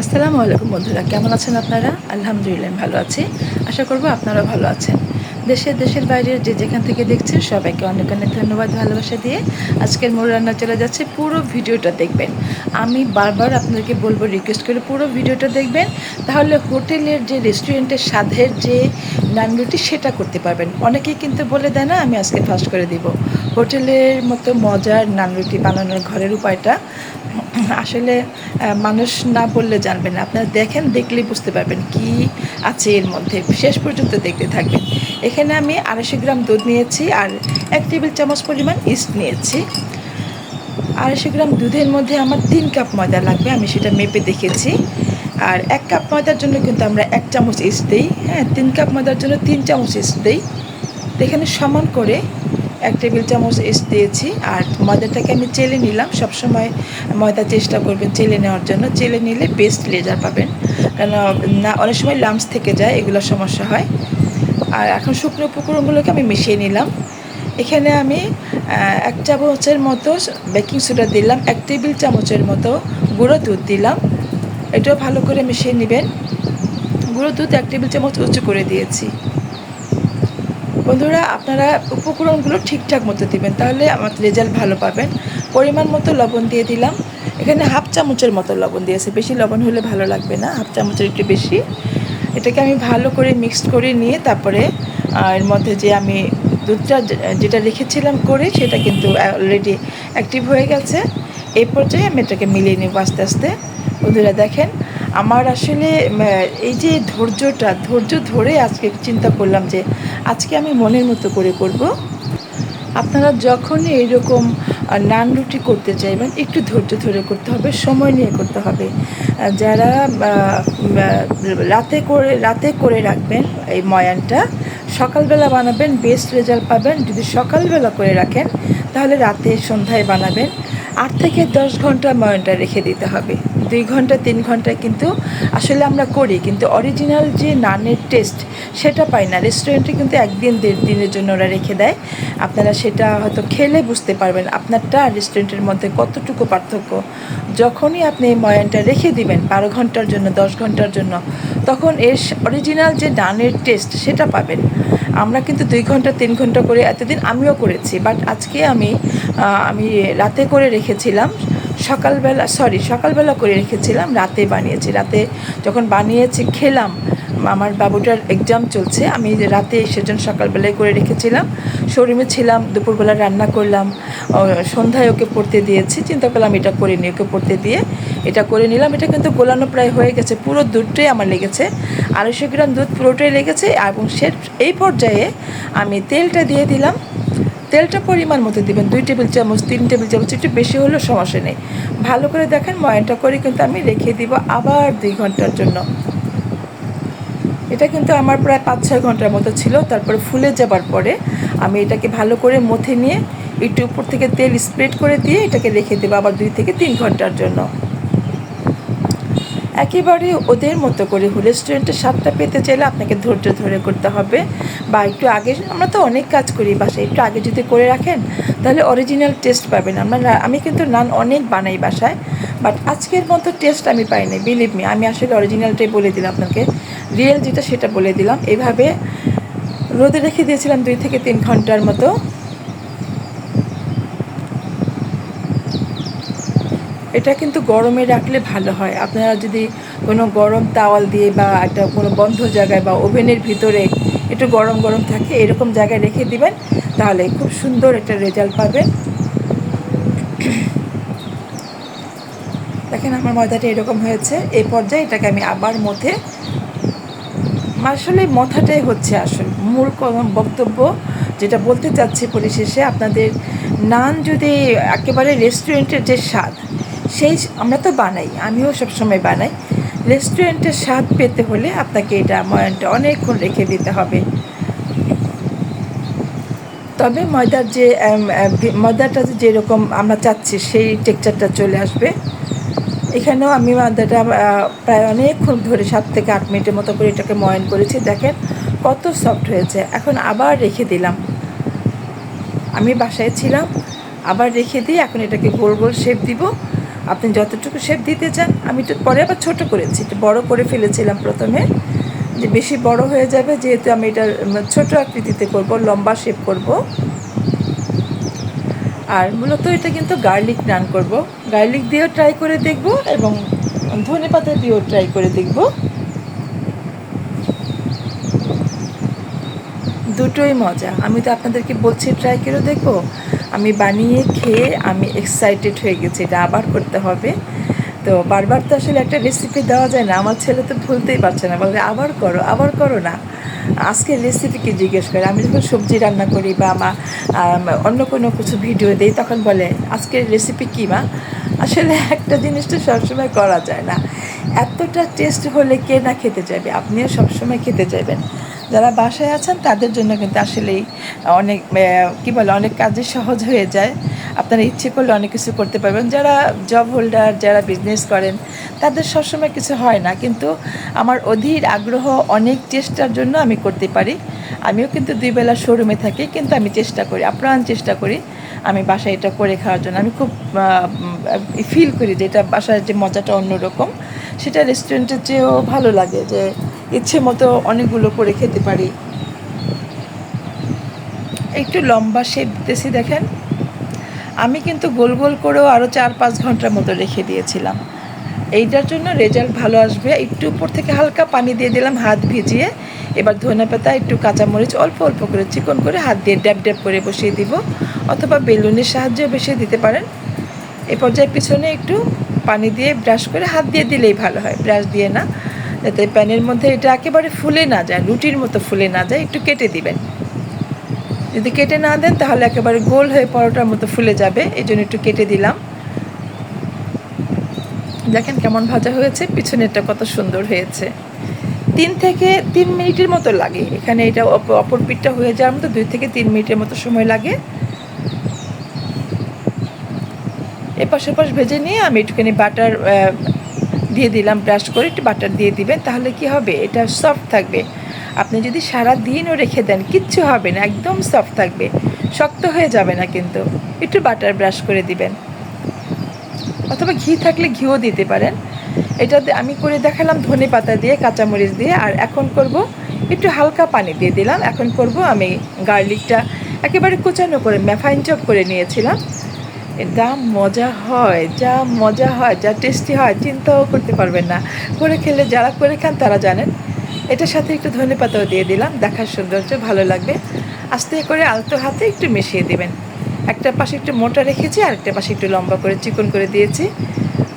আসসালামু আলাইকুম বন্ধুরা, কেমন আছেন আপনারা? আলহামদুলিল্লাহ ভালো আছি। আশা করব আপনারাও ভালো আছেন। দেশের দেশের বাইরের যে যেখান থেকে দেখছেন, সবাইকে অনেক অনেক ধন্যবাদ, ভালোবাসা দিয়ে আজকের মোড় রান্না চলে যাচ্ছে। পুরো ভিডিওটা দেখবেন। আমি বারবার আপনাদেরকে বলব রিকোয়েস্ট করে পুরো ভিডিওটা দেখবেন। তাহলে হোটেলের যে রেস্টুরেন্টের স্বাদের যে নান রুটি সেটা করতে পারবেন। অনেকেই কিন্তু বলে দেয় না, আমি আজকে ফার্স্ট করে দিব। হোটেলের মতো মজার নান রুটি বানানোর ঘরের উপায়টা আসলে মানুষ না বললে জানবেন না। আপনারা দেখেন, দেখলেই বুঝতে পারবেন কি আছে এর মধ্যে। শেষ পর্যন্ত দেখতে থাকবেন। এখানে আমি আড়াইশো গ্রাম দুধ নিয়েছি আর এক টেবিল চামচ পরিমাণ ইস্ট নিয়েছি। আড়াইশো গ্রাম দুধের মধ্যে আমার তিন কাপ ময়দা লাগবে, আমি সেটা মেপে দেখেছি। আর এক কাপ ময়দার জন্য কিন্তু আমরা এক চামচ ইস্ট দিই। হ্যাঁ তিন কাপ ময়দার জন্য তিন চামচ ইস্ট দিই। এখানে সমান করে এক টেবিল চামচ ইস্ট দিয়েছি আর ময়দাটাকে আমি চেলে নিলাম। সবসময় ময়দা চেষ্টা করবেন চেলে নেওয়ার জন্য। চেলে নিলে বেস্ট লেজার পাবেন। কেন না, অনেক সময় লামস থেকে যায়, এগুলো সমস্যা হয়। আর এখন শুকনো উপকরণগুলোকে আমি মিশিয়ে নিলাম। এখানে আমি এক চামচের মতো বেকিং সোডা দিলাম, এক টেবিল চামচের মতো গুঁড়ো দুধ দিলাম। এটাও ভালো করে মিশিয়ে নেবেন। গুঁড়ো দুধ এক টেবিল চামচ উঁচু করে দিয়েছি। বন্ধুরা, আপনারা উপকরণগুলো ঠিকঠাক মতো দিবেন, তাহলে আমার রেজাল্ট ভালো পাবেন। পরিমাণ মতো লবণ দিয়ে দিলাম। এখানে হাফ চামচের মতো লবণ দিয়েছে, বেশি লবণ হলে ভালো লাগবে না, হাফ চামচের একটু বেশি। এটাকে আমি ভালো করে মিক্সড করে নিয়ে তারপরে এর মধ্যে যে আমি দুধটা যেটা রেখেছিলাম করে, সেটা কিন্তু অলরেডি অ্যাক্টিভ হয়ে গেছে। এই পর্যায়ে আমি এটাকে মিলিয়ে নেব আস্তে আস্তে। বন্ধুরা দেখেন আমার আসলে এই যে ধৈর্যটা, ধৈর্য ধরে আজকে চিন্তা করলাম যে, আজকে আমি মনের মতো করে করব। আপনারা যখনই এইরকম নান রুটি করতে চাইবেন, একটু ধৈর্য ধরে করতে হবে, সময় নিয়ে করতে হবে। যারা রাতে করে রাতে করে রাখবেন এই ময়ানটা, সকালবেলা বানাবেন বেস্ট রেজাল্ট পাবেন। যদি সকালবেলা করে রাখেন, তাহলে রাতে সন্ধ্যায় বানাবেন। আট থেকে দশ ঘণ্টা ময়নটা রেখে দিতে হবে। দুই ঘণ্টা, তিন ঘণ্টা কিন্তু আসলে আমরা করি, কিন্তু অরিজিনাল যে নানের টেস্ট সেটা পাই না। রেস্টুরেন্টে কিন্তু একদিন, দেড় দিনের জন্য ওরা রেখে দেয়। আপনারা সেটা হয়তো খেলে বুঝতে পারবেন আপনারটা আর রেস্টুরেন্টের মধ্যে কতটুকু পার্থক্য। যখনই আপনি এই ময়ানটা রেখে দিবেন, বারো ঘণ্টার জন্য, দশ ঘণ্টার জন্য, তখন এর অরিজিনাল যে নানের টেস্ট সেটা পাবেন। আমরা কিন্তু দুই ঘণ্টা, তিন ঘণ্টা করে এতদিন আমিও করেছি বাট আজকে আমি আমি রাতে করে রেখেছিলাম। সকালবেলা সরি সকালবেলা করে রেখেছিলাম, রাতে বানিয়েছি। রাতে যখন বানিয়েছি, খেলাম, আমার বাবুটার এক্সাম চলছে, আমি রাতে সেজন্য সকালবেলায় করে রেখেছিলাম। শোরুমে ছিলাম, দুপুরবেলা রান্না করলাম সন্ধ্যায় ওকে পড়তে দিয়েছি, চিন্তা করলাম এটা করে নিই, ওকে পড়তে দিয়ে এটা করে নিলাম। এটা কিন্তু গোলানো প্রায় হয়ে গেছে, পুরো দুধটাই আমার লেগেছে। আড়াইশো গ্রাম দুধ পুরোটাই লেগেছে এবং সে, এই পর্যায়ে আমি তেলটা দিয়ে দিলাম তেলটা পরিমাণ মতো দিবেন, দুই টেবিল চামচ, তিন টেবিল চামচ, একটু বেশি হলেও সমস্যা নেই। ভালো করে দেখেন, ময়নটা করে কিন্তু আমি রেখে দিব আবার দুই ঘণ্টার জন্য। এটা কিন্তু আমার প্রায় পাঁচ, ছয় ঘণ্টার মতো ছিল, তারপরে ফুলে যাবার পরে আমি এটাকে ভালো করে মথে নিয়ে একটু উপর থেকে তেল স্প্রেড করে দিয়ে এটাকে রেখে দেবো আবার দুই থেকে তিন ঘণ্টার জন্য। একেবারে ওদের মতো করে হলে রেস্টুরেন্টের স্বাদটা পেতে চাইলে আপনাকে ধৈর্য ধরে করতে হবে বা একটু আগে আমরা তো অনেক কাজ করি বাসায়, একটু আগে যদি করে রাখেন তাহলে অরিজিনাল টেস্ট পাবেন। আমরা আমি কিন্তু নান অনেক বানাই বাসায় বাট আজকের মতো টেস্ট আমি পাইনি বিলিভ মি আমি আসলে অরিজিনালটাই বলে দিলাম আপনাকে। রিয়েল যেটা সেটা বলে দিলাম। এভাবে রোদে রেখে দিয়েছিলাম দুই থেকে তিন ঘণ্টার মতো। এটা কিন্তু গরমে রাখলে ভালো হয়। আপনারা যদি কোনো গরম তাওয়াল দিয়ে বা একটা কোনো বন্ধ জায়গায় বা ওভেনের ভিতরে একটু গরম গরম থাকে, এরকম জায়গায় রেখে দিবেন, তাহলে খুব সুন্দর একটা রেজাল্ট পাবেন। দেখেন আমার ময়দাটা এরকম হয়েছে। এই পর্যায়ে এটাকে আমি আবার মথে। আসলে মাথাটাই হচ্ছে আসল মূল বক্তব্য। যেটা বলতে চাচ্ছি পরিশেষে, আপনাদের নান যদি একেবারে রেস্টুরেন্টের যে স্বাদ সেই আমরা তো বানাই, আমিও সবসময় বানাই। রেস্টুরেন্টের স্বাদ পেতে হলে আপনাকে এটা ময়ানটা অনেকক্ষণ রেখে দিতে হবে। তবে ময়দার যে ময়দাটা যে যেরকম আমরা চাচ্ছি, সেই টেক্সচারটা চলে আসবে। এখানেও আমি ময়দাটা প্রায় অনেকক্ষণ ধরে সাত থেকে আট মিনিটের মতো করে এটাকে ময়ন করেছি। দেখেন কত সফট হয়েছে। এখন আবার রেখে দিলাম। আমি বাসায় ছিলাম। আবার রেখে দিয়ে এখন এটাকে গোল গোল শেপ দিব। আপনি যতটুকু শেপ দিতে চান, আমি একটু পরে আবার ছোট করেছি, একটু বড় করে ফেলেছিলাম প্রথমে, যে বেশি বড় হয়ে যাবে, যেহেতু আমি এটা ছোট আকৃতিতে করব, লম্বা শেপ করব। আর মূলত এটা কিন্তু গার্লিক নান করব। গার্লিক দিয়েও ট্রাই করে দেখব এবং ধনে পাতা দিয়েও ট্রাই করে দেখব। দুটোই মজা। আমি তো আপনাদেরকে বলছি ট্রাই করে দেখব। আমি বানিয়ে খেয়ে আমি এক্সাইটেড হয়ে গেছি, এটা আবার করতে হবে। তো বারবার তো আসলে একটা রেসিপি দেওয়া যায় না, আমার ছেলে তো ভুলতেই পারছে না, বলে আবার করো আবার করো না। আজকের রেসিপিকে জিজ্ঞেস করে, আমি যখন সবজি রান্না করি বা মা অন্য কোনো কিছু ভিডিও দিই, তখন বলে, আজকের রেসিপি কী মা? আসলে একটা জিনিস তো সবসময় করা যায় না। এতটা টেস্ট হলে কে না খেতে চাইবে? আপনিও সবসময় খেতে চাইবেন। যারা বাসায় আছেন, তাদের জন্য কিন্তু আসলেই অনেক কী বলে, অনেক কাজে সহজ হয়ে যায়। আপনারা ইচ্ছে করলে অনেক কিছু করতে পারবেন। যারা জব হোল্ডার যারা বিজনেস করেন, তাদের সবসময় কিছু হয় না। কিন্তু আমার অধীর আগ্রহ অনেক চেষ্টার জন্য আমি করতে পারি। আমিও কিন্তু দুই বেলা শোরুমে থাকি, কিন্তু আমি চেষ্টা করি, আপ্রাণ চেষ্টা করি আমি বাসায় এটা করে খাওয়ার জন্য। আমি খুব ফিল করি যে এটা বাসার যে মজাটা অন্যরকম, সেটা রেস্টুরেন্টের চেয়েও ভালো লাগে যে ইচ্ছে মতো অনেকগুলো করে খেতে পারি। একটু লম্বা শেপ দিতেছি দেখেন। আমি কিন্তু গোল গোল করেও আরও চার পাঁচ ঘণ্টার মতো রেখে দিয়েছিলাম। এইটার জন্য রেজাল্ট ভালো আসবে। একটু উপর থেকে হালকা পানি দিয়ে দিলাম, হাত ভিজিয়ে। এবার ধনে পাতা, একটু কাঁচামরিচ, অল্প অল্প করে চিকন করে হাত দিয়ে ড্যাব ড্যাব করে বসিয়ে দিব। অথবা বেলুনের সাহায্যে বসিয়ে দিতে পারেন। এ পর্যায়ে পিছনে একটু পানি দিয়ে ব্রাশ করে হাত দিয়ে দিলেই ভালো হয়। ব্রাশ দিয়ে না। যাতে প্যানের মধ্যে এটা একেবারে ফুলে না যায়, রুটির মতো ফুলে না যায়, একটু কেটে দিবেন। যদি কেটে না দেন, তাহলে একেবারে গোল হয়ে পরোটার মতো ফুলে যাবে, এই জন্য একটু কেটে দিলাম। দেখেন কেমন ভাজা হয়েছে, পিছনেরটা কত সুন্দর হয়েছে। তিন থেকে তিন মিনিটের মতো লাগে, এখানে এটা অপর পিঠটা হয়ে যাওয়ার মতো দুই থেকে তিন মিনিটের মতো সময় লাগে। এপাশ ওপাশ ভেজে নিয়ে আমি একটুখানি বাটার দিয়ে দিলাম ব্রাশ করে একটু বাটার দিয়ে দিবেন, তাহলে কি হবে? এটা সফট থাকবে। আপনি যদি সারা দিনও রেখে দেন, কিচ্ছু হবে না, একদম সফট থাকবে। শক্ত হয়ে যাবে না কিন্তু। একটু বাটার ব্রাশ করে দিবেন। অথবা ঘি থাকলে ঘিও দিতে পারেন। এটা আমি করে দেখালাম ধনে পাতা দিয়ে, কাঁচামরিচ দিয়ে, আর এখন করব একটু হালকা পানি দিয়ে দিলাম। এখন করব আমি গার্লিকটা একেবারে কুচানো করে ম্যাফাইন চপ করে নিয়েছিলাম। যা মজা হয়, যা মজা হয়, যা টেস্টি হয়, চিন্তাও করতে পারবেন না। করে খেলে যারা করে খান তারা জানেন। এটার সাথে একটু ধনে পাতাও দিয়ে দিলাম, দেখার সৌন্দর্য ভালো লাগবে। আস্তে করে আলতো হাতে একটু মিশিয়ে দেবেন। একটা পাশে একটু মোটা রেখেছি আর একটা পাশে একটু লম্বা করে চিকন করে দিয়েছি।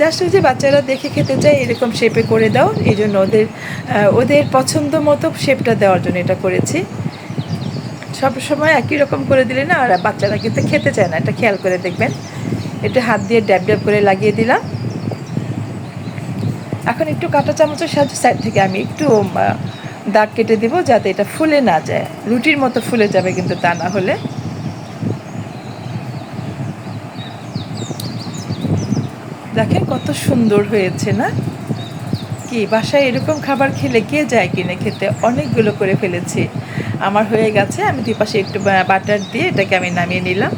জাস্ট যে বাচ্চারা দেখে খেতে চায়, এরকম শেপে করে দাও। এই জন্য ওদের ওদের পছন্দ মতো শেপটা দেওয়ার জন্য এটা করেছি। সব সময় একই রকম করে দিলে না, আর বাচ্চারা কিন্তু খেতে চায় না। এটা খেয়াল করে দেখবেন। এটা হাত দিয়ে ড্যাব ড্যাব করে লাগিয়ে দিলাম। এখন একটু কাঁটা চামচের সাহায্যে সাইড থেকে আমি একটু দাগ কেটে দিব যাতে এটা ফুলে না যায়। রুটির মতো ফুলে যাবে কিন্তু তা না হলে। দেখেন কত সুন্দর হয়েছে না? কি, বাসায় এরকম খাবার খেলে কে যায় কিনে? খেতে অনেকগুলো করে ফেলেছি। আমার হয়ে গেছে। আমি দুই পাশে একটু বাটার দিয়ে এটাকে আমি নামিয়ে নিলাম।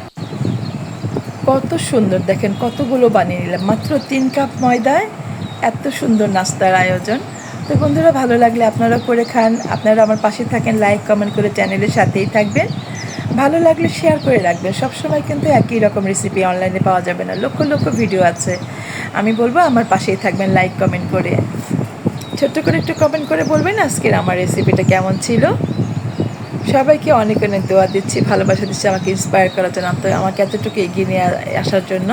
কত সুন্দর দেখেন, কতগুলো বানিয়ে নিলাম। মাত্র তিন কাপ ময়দায় এত সুন্দর নাস্তার আয়োজন। তো বন্ধুরা, ভালো লাগলে আপনারা করে খান। আপনারা আমার পাশে থাকেন, লাইক, কমেন্ট করে চ্যানেলের সাথেই থাকবেন। ভালো লাগলে শেয়ার করে রাখবেন। সবসময় কিন্তু একই রকম রেসিপি অনলাইনে পাওয়া যাবে না। লক্ষ লক্ষ ভিডিও আছে। আমি বলব, আমার পাশেই থাকবেন, লাইক, কমেন্ট করে। ছোট্ট করে একটু কমেন্ট করে বলবেন আজকের আমার রেসিপিটা কেমন ছিল। সবাইকে অনেক অনেক দোয়া দিচ্ছি, ভালোবাসা দিচ্ছি, আমাকে ইন্সপায়ার করার জন্য তো আমাকে এতটুকু এগিয়ে নিয়ে আসার জন্য।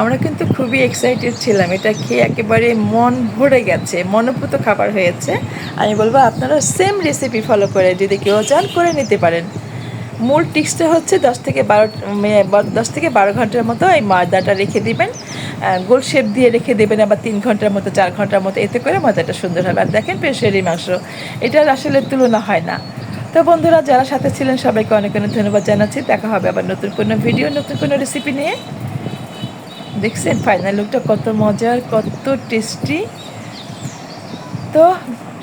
আমরা কিন্তু খুবই এক্সাইটেড ছিলাম, এটা খেয়ে একেবারে মন ভরে গেছে, মনোভূত খাবার হয়েছে। আমি বলব, আপনারা সেম রেসিপি ফলো করে যদি কেউ চান, করে নিতে পারেন। মূল টিক্সটা হচ্ছে, দশ থেকে বারো দশ থেকে বারো ঘণ্টার মতো এই ময়দাটা রেখে দিবেন। গোল শেপ দিয়ে রেখে দেবেন, আবার তিন ঘণ্টার মতো, চার ঘণ্টার মতো, এতে করে ময়দাটা সুন্দর হবে। আর দেখেন পেশেরি মাংস, এটার আসলে তুলনা হয় না। তো বন্ধুরা, যারা সাথে ছিলেন, সবাইকে অনেক অনেক ধন্যবাদ জানাচ্ছি। দেখা হবে আবার নতুন কোনো ভিডিও নতুন কোনো রেসিপি নিয়ে। দেখছেন ফাইনাল লুকটা কত মজার, কত টেস্টি তো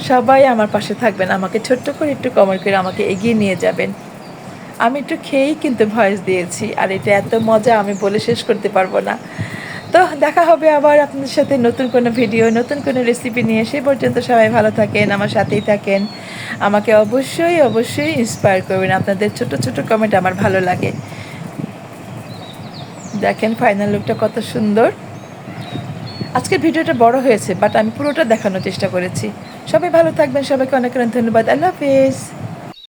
সবাই আমার পাশে থাকবেন, আমাকে ছোট্ট করে একটু কমেন্ট করে আমাকে এগিয়ে নিয়ে যাবেন। আমি একটু খেয়েই কিন্তু ভয়েস দিয়েছি, আর এটা এত মজা, আমি বলে শেষ করতে পারব না। তো দেখা হবে আবার আপনাদের সাথে নতুন কোনো ভিডিও নতুন কোনো রেসিপি নিয়ে। সেই পর্যন্ত সবাই ভালো থাকেন, আমার সাথেই থাকেন। আমাকে অবশ্যই অবশ্যই ইন্সপায়ার করবেন। আপনাদের ছোট ছোট কমেন্ট আমার ভালো লাগে। দেখেন ফাইনাল লুকটা কত সুন্দর। আজকের ভিডিওটা বড় হয়েছে বাট আমি পুরোটা দেখানোর চেষ্টা করেছি। সবাই ভালো থাকবেন, সবাইকে অনেক অনেক ধন্যবাদ। আল্লাহ হাফেজ